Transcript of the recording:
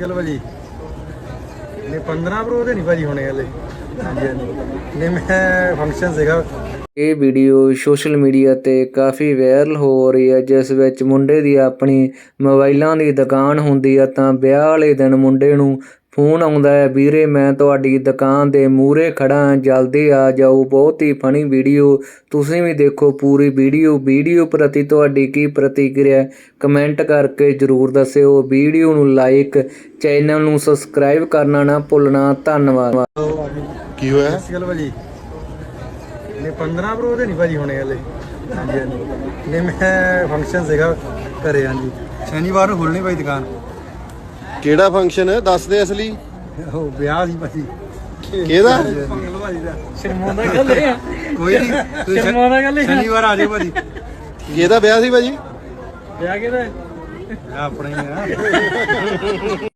ਗੱਲ ਭਾਜੀ। ਨੇ 15 ਪ੍ਰੋ ਦੇ ਨਹੀਂ ਭਾਜੀ ਹੋਣੇ ਹਲੇ। ਹਾਂਜੀ ਹਾਂਜੀ। ਨੇ ਮੈਂ ਫੰਕਸ਼ਨ ਸੀਗਾ। ਇਹ ਵੀਡੀਓ ਸੋਸ਼ਲ ਮੀਡੀਆ ਤੇ ਕਾਫੀ ਵਾਇਰਲ ਹੋ ਰਹੀ ਹੈ, ਜਿਸ ਵਿੱਚ ਮੁੰਡੇ ਦੀ ਆਪਣੀ ਮੋਬਾਈਲਾਂ ਦੀ ਦੁਕਾਨ ਹੁੰਦੀ ਆ ਤਾਂ ਵਿਆਹ ਵਾਲੇ ਦਿਨ ਮੁੰਡੇ ਨੂੰ ਫੋਨ ਆਉਂਦਾ ਹੈ ਵੀਰੇ ਮੈਂ ਤੁਹਾਡੀ ਦੁਕਾਨ ਦੇ ਮੂਹਰੇ ਖੜਾ ਹਾਂ ਜਲਦੀ ਆ ਜਾਓ ਬਹੁਤ ਹੀ ਫਨੀ ਵੀਡੀਓ ਤੁਸੀਂ ਵੀ ਦੇਖੋ ਪੂਰੀ ਵੀਡੀਓ ਵੀਡੀਓ ਪ੍ਰਤੀ ਤੁਹਾਡੀ ਕੀ ਪ੍ਰਤੀਕਿਰਿਆ? ਕਮੈਂਟ ਕਰਕੇ ਜਰੂਰ ਦੱਸਿਓ। ਵੀਡੀਓ ਨੂੰ ਲਾਈਕ ਚੈਨਲ ਨੂੰ ਸਬਸਕ੍ਰਾਈਬ ਕਰਨਾ ਨਾ ਭੁੱਲਣਾ। ਧੰਨਵਾਦ। ਕੀ ਹੋਇਆ? ਸਤਿ ਸ਼੍ਰੀ ਅਕਾਲ ਭਾਜੀ। ਨੇ 15 ਪ੍ਰੋ ਦੇ ਨਹੀਂ ਭਾਜੀ ਹੋਣੇ ਹਲੇ। ਹਾਂਜੀ ਹਾਂਜੀ। ਨੇ ਮੈਂ ਫੰਕਸ਼ਨ ਸੀਗਾ ਘਰੇ ਹਾਂਜੀ। ਸ਼ਨੀਵਾਰ ਨੂੰ ਖੁੱਲਣੀ ਭਾਈ ਦੁਕਾਨ। ਕਿਹੜਾ ਫੰਕਸ਼ਨ ਹੈ? ਦੱਸ ਦੇ ਅਸਲੀ। ਉਹ ਵਿਆਹ ਸੀ ਭਾਜੀ। ਕਿਹਦਾ? ਪੰਗਲ ਭਾਜੀ ਦਾ ਸ਼ਰਮਾਉਂਦਾ ਗੱਲ ਇਹ ਆ। ਕੋਈ ਨਹੀਂ ਸ਼ਰਮਾਉਂਦਾ ਗੱਲ ਇਹ ਸ਼ਨੀਵਾਰ ਆ ਜਾਓ ਭਾਜੀ। ਕਿਹਦਾ ਵਿਆਹ ਸੀ ਭਾਜੀ? ਵਿਆਹ ਕਿਹਦਾ? ਹੈ? ਆਪਣੇ ਆ।